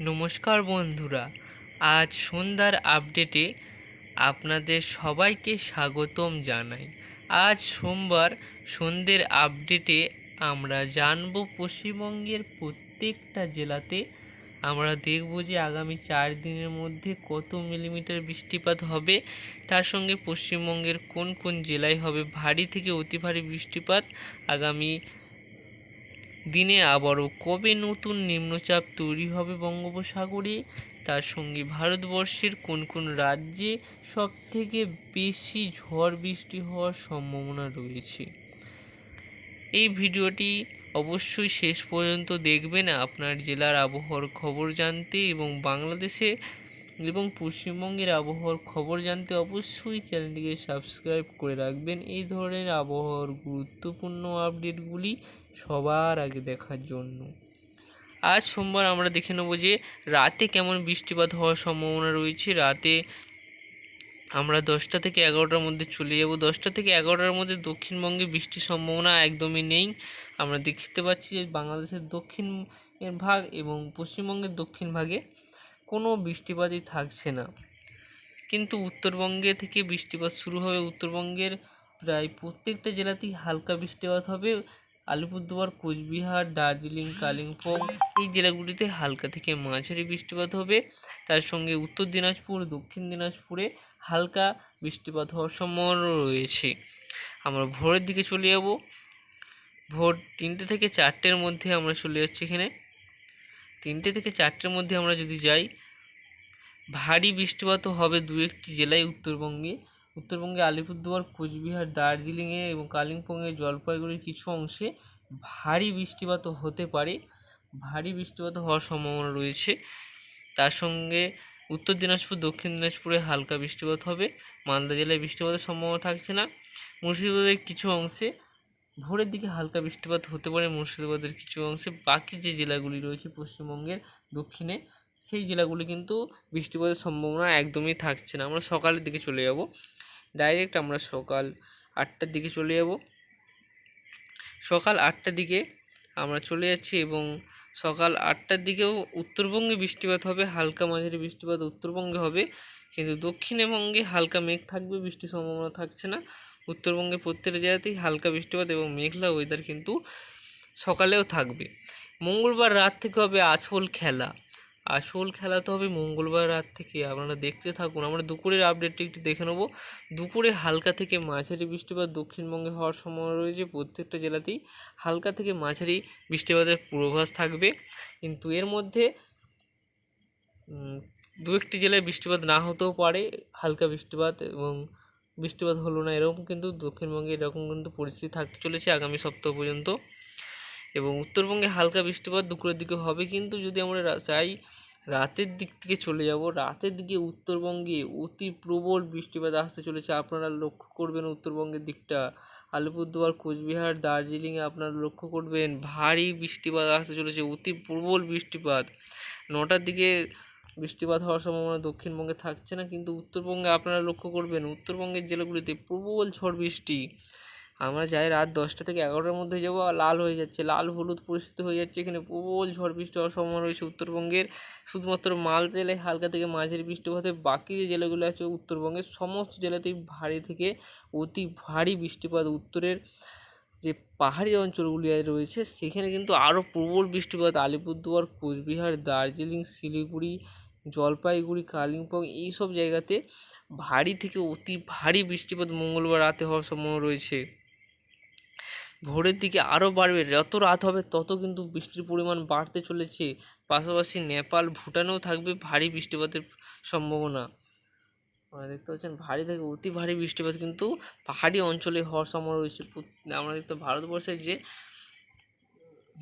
নমস্কার বন্ধুরা, আজ সন্ধ্যার আপডেটে আপনাদের সবাইকে স্বাগতম জানাই। আজ সোমবার সন্ধ্যের আপডেটে আমরা জানব পশ্চিমবঙ্গের প্রত্যেকটা জেলাতে আমরা দেখব যে আগামী চার দিনের মধ্যে কত মিলিমিটার বৃষ্টিপাত হবে, তার সঙ্গে পশ্চিমবঙ্গের কোন কোন জেলায় হবে ভারী থেকে অতি ভারী বৃষ্টিপাত, আগামী দিনে আবারও কবে নতুন নিম্নচাপ তৈরি হবে বঙ্গোপসাগরে? তার সঙ্গে ভারতবর্ষের কোন কোন রাজ্যে সবথেকে বেশি ঝড় বৃষ্টি হওয়ার সম্ভাবনা রয়েছে? এই ভিডিওটি অবশ্যই শেষ পর্যন্ত দেখবেন। আপনার জেলার আবহাওয়ার খবর জানতে এবং বাংলাদেশে এবং পশ্চিমবঙ্গের আবহাওয়ার খবর জানতে অবশ্যই চ্যানেলটিকে সাবস্ক্রাইব করে রাখবেন। এই ধরনের আবহাওয়ার গুরুত্বপূর্ণ আপডেটগুলি সবার আগে দেখার জন্য। আজ সোমবার আমরা দেখে নেব যে রাতে কেমন বৃষ্টিপাত হওয়ার সম্ভাবনা রয়েছে। রাতে আমরা দশটা থেকে এগারোটার মধ্যে চলে যাব। দশটা থেকে এগারোটার মধ্যে দক্ষিণবঙ্গে বৃষ্টির সম্ভাবনা একদমই নেই। আমরা দেখতে পাচ্ছি যে বাংলাদেশের দক্ষিণ ভাগ এবং পশ্চিমবঙ্গের দক্ষিণ ভাগে কোনো বৃষ্টিপাতই থাকছে না। কিন্তু উত্তরবঙ্গে থেকে বৃষ্টিপাত শুরু হবে। উত্তরবঙ্গের প্রায় প্রত্যেকটা জেলাতেই হালকা বৃষ্টিপাত হবে। আলিপুরদুয়ার, কোচবিহার, দার্জিলিং, কালিম্পং এই জেলাগুলিতে হালকা থেকে মাঝারি বৃষ্টিপাত হবে। তার সঙ্গে উত্তর দিনাজপুর, দক্ষিণ দিনাজপুরে হালকা বৃষ্টিপাত হওয়ার সম্ভাবনা রয়েছে। আমরা ভোরের দিকে চলে যাব। ভোর তিনটে থেকে চারটের মধ্যে আমরা চলে যাচ্ছি এখানে। তিনটে থেকে চারটের মধ্যে আমরা যদি যাই, ভারী বৃষ্টিপাতও হবে দু একটি জেলায় উত্তরবঙ্গে। উত্তরবঙ্গে আলিপুরদুয়ার, কোচবিহার, দার্জিলিংয়ে এবং কালিম্পংয়ে জলপাইগুড়ির কিছু অংশে ভারী বৃষ্টিপাত হতে পারে। ভারী বৃষ্টিপাত হওয়ার সম্ভাবনা রয়েছে। তার সঙ্গে উত্তর দিনাজপুর, দক্ষিণ দিনাজপুরে হালকা বৃষ্টিপাত হবে। মালদা জেলায় বৃষ্টিপাতের সম্ভাবনা থাকছে না। মুর্শিদাবাদের কিছু অংশে ভোরের দিকে হালকা বৃষ্টিপাত হতে পারে। মুর্শিদাবাদের কিছু অংশে বাকি যে জেলাগুলি রয়েছে পশ্চিমবঙ্গের দক্ষিণে, সেই জেলাগুলি কিন্তু বৃষ্টিপাতের সম্ভাবনা একদমই থাকছে না। আমরা সকালের দিকে চলে যাব। ডাইরেক্ট আমরা সকাল আটটার দিকে চলে যাব। সকাল আটটার দিকে আমরা চলে যাচ্ছি এবং সকাল আটটার দিকেও উত্তরবঙ্গে বৃষ্টিপাত হবে, হালকা মাঝারি বৃষ্টিপাত উত্তরবঙ্গে হবে। কিন্তু দক্ষিণবঙ্গে হালকা মেঘ থাকবে, বৃষ্টির সম্ভাবনা থাকছে না। উত্তরবঙ্গে প্রত্যেকটা জায়গাতেই হালকা বৃষ্টিপাত এবং মেঘলা ওয়েদার কিন্তু সকালেও থাকবে। মঙ্গলবার রাত থেকে হবে আসল খেলা। আসল খেলা তো হবে মঙ্গলবার রাত থেকে। আপনারা দেখতে থাকুন। আমরা দুপুরের আপডেটটি একটু দেখে নেব। দুপুরে হালকা থেকে মাঝারি বৃষ্টিপাত দক্ষিণবঙ্গে হওয়ার সম্ভাবনা রয়েছে। প্রত্যেকটা জেলাতেই হালকা থেকে মাঝারি বৃষ্টিপাতের পূর্বাভাস থাকবে। কিন্তু এর মধ্যে দু একটি জেলায় বৃষ্টিপাত না হতেও পারে। হালকা বৃষ্টিপাত এবং বৃষ্টিপাত হলো না এরকম, কিন্তু দক্ষিণবঙ্গে এরকম কিন্তু পরিস্থিতি থাকতে চলেছে আগামী সপ্তাহ পর্যন্ত। এবং উত্তরবঙ্গে হালকা বৃষ্টিপাত দুপুরের দিকে হবে, কিন্তু যদি আমরা চাই রাতের দিক থেকে চলে যাব, রাতের দিকে উত্তরবঙ্গে অতি প্রবল বৃষ্টিপাত আসতে চলেছে। আপনারা লক্ষ্য করবেন উত্তরবঙ্গের দিকটা। আলিপুরদুয়ার, কোচবিহার, দার্জিলিংয়ে আপনারা লক্ষ্য করবেন ভারী বৃষ্টিপাত আসতে চলেছে, অতি প্রবল বৃষ্টিপাত। নটার দিকে বৃষ্টিপাত হওয়ার সম্ভাবনা দক্ষিণবঙ্গে থাকছে না, কিন্তু উত্তরবঙ্গে আপনারা লক্ষ্য করবেন উত্তরবঙ্গের জেলাগুলিতে প্রবল ঝড় বৃষ্টি। আমরা যাই রাত দশটা থেকে এগারোটার মধ্যে যাব লাল হয়ে যাচ্ছে। লাল, হলুদ পরিস্থিতি হয়ে যাচ্ছে। এখানে প্রবল ঝড় বৃষ্টি হওয়ার সম্ভাবনা রয়েছে উত্তরবঙ্গের। শুধুমাত্র মাল জেলায় হালকা থেকে মাঝের বৃষ্টিপাত হবে বাকি যে জেলাগুলো আছে উত্তরবঙ্গের সমস্ত জেলাতেই ভারী থেকে অতি ভারী বৃষ্টিপাত। উত্তরের যে পাহাড়ি অঞ্চলগুলি রয়েছে, সেখানে কিন্তু আরও প্রবল বৃষ্টিপাত। আলিপুরদুয়ার, কোচবিহার, দার্জিলিং, শিলিগুড়ি, জলপাইগুড়ি, কালিম্পং এইসব জায়গাতে ভারী থেকে অতি ভারী বৃষ্টিপাত মঙ্গলবার রাতে হওয়ার সম্ভাবনা রয়েছে। ভোরের দিকে আরও বাড়বে। যত রাত হবে, তত কিন্তু বৃষ্টির পরিমাণ বাড়তে চলেছে। পাশাপাশি নেপাল, ভুটানেও থাকবে ভারী বৃষ্টিপাতের সম্ভাবনা। আপনারা দেখতে পাচ্ছেন, ভারী থেকে অতি ভারী বৃষ্টিপাত কিন্তু পাহাড়ি অঞ্চলে হওয়ার সম্ভাবনা রয়েছে। আমরা দেখতে ভারতবর্ষের যে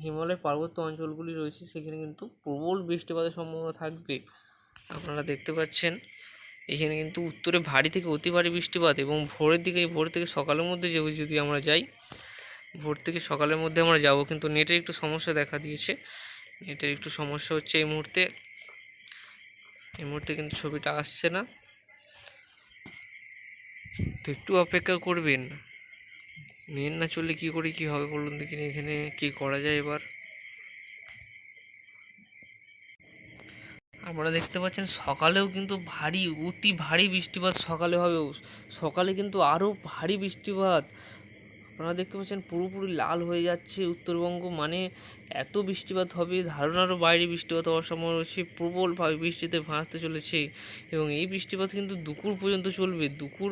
হিমালয় পার্বত্য অঞ্চলগুলি রয়েছে, সেখানে কিন্তু প্রবল বৃষ্টিপাতের সম্ভাবনা থাকবে। আপনারা দেখতে পাচ্ছেন, এখানে কিন্তু উত্তরে ভারী থেকে অতি ভারী বৃষ্টিপাত এবং ভোরের দিকে, ভোর থেকে সকালের মধ্যে যদি আমরা যাই ভোর থেকে সকালের মধ্যে আমরা যাব, কিন্তু নেটের একটু সমস্যা দেখা দিয়েছে। নেটের একটু সমস্যা হচ্ছে এই মুহূর্তে। এই মুহূর্তে কিন্তু ছবিটা আসছে না। তো একটু অপেক্ষা করবেন। নেট না চললে কী করে, কী হবে বলুন দেখিনি, এখানে কী করা যায় এবার? আপনারা দেখতে পাচ্ছেন সকালেও কিন্তু ভারী, অতি ভারী বৃষ্টিপাত সকালে হবে। সকালে কিন্তু আরও ভারী বৃষ্টিপাত। আপনারা দেখতে পাচ্ছেন পুরোপুরি লাল হয়ে যাচ্ছে উত্তরবঙ্গ মানে এত বৃষ্টিপাত হবে, ধারণারও বাইরে বৃষ্টিপাত হওয়ার সময় রয়েছে, প্রবলভাবে বৃষ্টিতে ভাসতে চলেছে এবং এই বৃষ্টিপাত কিন্তু দুপুর পর্যন্ত চলবে, দুপুর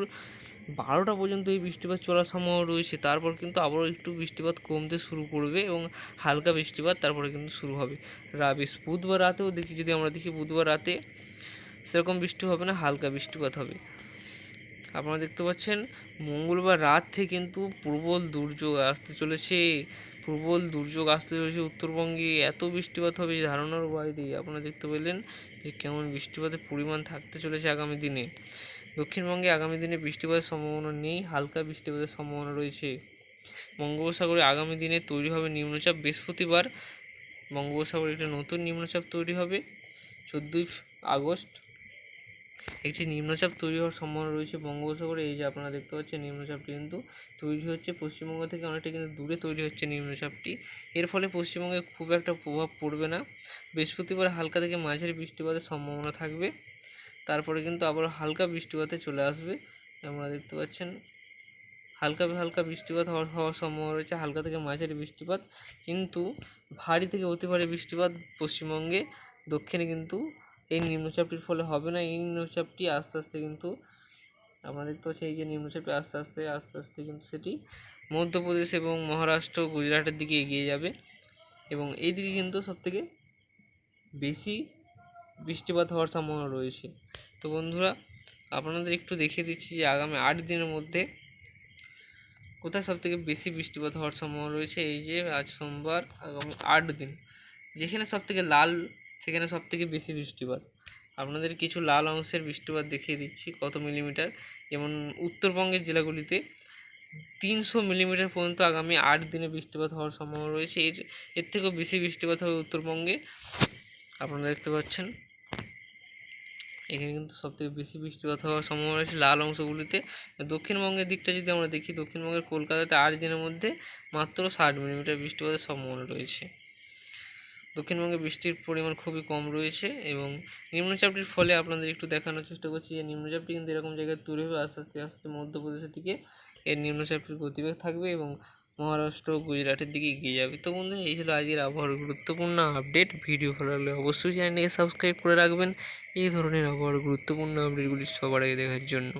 বারোটা পর্যন্ত এই বৃষ্টিপাত চলার সময় রয়েছে, তারপর কিন্তু আবারও একটু বৃষ্টিপাত কমতে শুরু করবে এবং হালকা বৃষ্টিপাত তারপরে কিন্তু শুরু হবে। রা বেশ বুধবার রাতেও দেখি, যদি আমরা দেখি বুধবার রাতে সেরকম বৃষ্টি হবে না, হালকা বৃষ্টিপাত হবে। আপনারা দেখতে পাচ্ছেন, মঙ্গলবার রাত থেকে কিন্তু প্রবল দুর্যোগ আসতে চলেছে। প্রবল দুর্যোগ আসতে চলেছে উত্তরবঙ্গে। এত বৃষ্টিপাত হবে ধারণার বাইরে আপনারা দেখতে পেলেন যে কেমন বৃষ্টিপাতের পরিমাণ থাকতে চলেছে আগামী দিনে। দক্ষিণবঙ্গে আগামী দিনে বৃষ্টিপাতের সম্ভাবনা নেই, হালকা বৃষ্টিপাতের সম্ভাবনা রয়েছে। বঙ্গোপসাগরে আগামী দিনে তৈরি হবে নিম্নচাপ। বৃহস্পতিবার বঙ্গোপসাগরে একটি নতুন নিম্নচাপ তৈরি হবে। চোদ্দোই আগস্ট একটি নিম্নচাপ তৈরি হওয়ার সম্ভাবনা রয়েছে বঙ্গোপসাগরে। এই যে আপনারা দেখতে পাচ্ছেন নিম্নচাপটি কিন্তু তৈরি হচ্ছে। পশ্চিমবঙ্গ থেকে অনেকটা কিন্তু দূরে তৈরি হচ্ছে নিম্নচাপটি। এর ফলে পশ্চিমবঙ্গে খুব একটা প্রভাব পড়বে না। বৃহস্পতিবার হালকা থেকে মাঝারি বৃষ্টিপাতের সম্ভাবনা থাকবে। তারপরে কিন্তু আবার হালকা বৃষ্টিপাতে চলে আসবে। আপনারা দেখতে পাচ্ছেন হালকা হালকা বৃষ্টিপাত হওয়ার হওয়ার সম্ভাবনা রয়েছে। হালকা থেকে মাঝারি বৃষ্টিপাত কিন্তু ভারী থেকে অতি ভারী বৃষ্টিপাত পশ্চিমবঙ্গে, দক্ষিণে কিন্তু এই নিম্নচাপটির ফলে হবে না, এই নিম্নচাপটি আস্তে আস্তে কিন্তু আমরা তো সেই যে নিম্নচাপটি আস্তে আস্তে আস্তে আস্তে কিন্তু সেটি মধ্যপ্রদেশ এবং মহারাষ্ট্র, গুজরাটের দিকে এগিয়ে যাবে এবং এই দিকে কিন্তু সবথেকে বেশি বৃষ্টিপাত হওয়ার সম্ভাবনা রয়েছে। তো বন্ধুরা, আপনাদের একটু দেখিয়ে দিচ্ছি যে আগামী আট দিনের মধ্যে কোথায় সবথেকে বেশি বৃষ্টিপাত হওয়ার সম্ভাবনা রয়েছে, এই যে আজ সোমবার, আগামী আট দিন। যেখানে সবথেকে লাল, সেখানে সবথেকে বেশি বৃষ্টিপাত। আপনাদের কিছু লাল অংশের বৃষ্টিপাত দেখিয়ে দিচ্ছি, কত মিলিমিটার? যেমন উত্তরবঙ্গের জেলাগুলিতে তিনশো মিলিমিটার পর্যন্ত আগামী আট দিনে বৃষ্টিপাত হওয়ার সম্ভাবনা রয়েছে। এর এর থেকেও বেশি বৃষ্টিপাত হবে উত্তরবঙ্গে। আপনারা দেখতে পাচ্ছেন, এখানে কিন্তু সবথেকে বেশি বৃষ্টিপাত হওয়ার সম্ভাবনা রয়েছে লাল অংশগুলিতে। দক্ষিণবঙ্গের দিকটা যদি আমরা দেখি, দক্ষিণবঙ্গের কলকাতাতে আট দিনের মধ্যে মাত্র ষাট মিলিমিটার বৃষ্টিপাতের সম্ভাবনা রয়েছে। দক্ষিণবঙ্গে বৃষ্টির পরিমাণ খুবই কম রয়েছে এবং নিম্নচাপটির ফলে আপনাদের একটু দেখানোর চেষ্টা করছি যে নিম্নচাপটি কিন্তু এরকম জায়গায় তৈরি হবে আস্তে আস্তে আস্তে মধ্যপ্রদেশের দিকে এর নিম্নচাপটির গতিবেগ থাকবে এবং মহারাষ্ট্র গুজরাটের দিকে এগিয়ে যাবে। তো বন্ধু এই ছিল আজকের আবহাওয়ার গুরুত্বপূর্ণ আপডেট। ভিডিও ভালো লাগলে অবশ্যই চ্যানেলটিকে সাবস্ক্রাইব করে রাখবেন। এই ধরনের আবহাওয়ার গুরুত্বপূর্ণ আপডেটগুলি সবার আগে দেখার জন্য।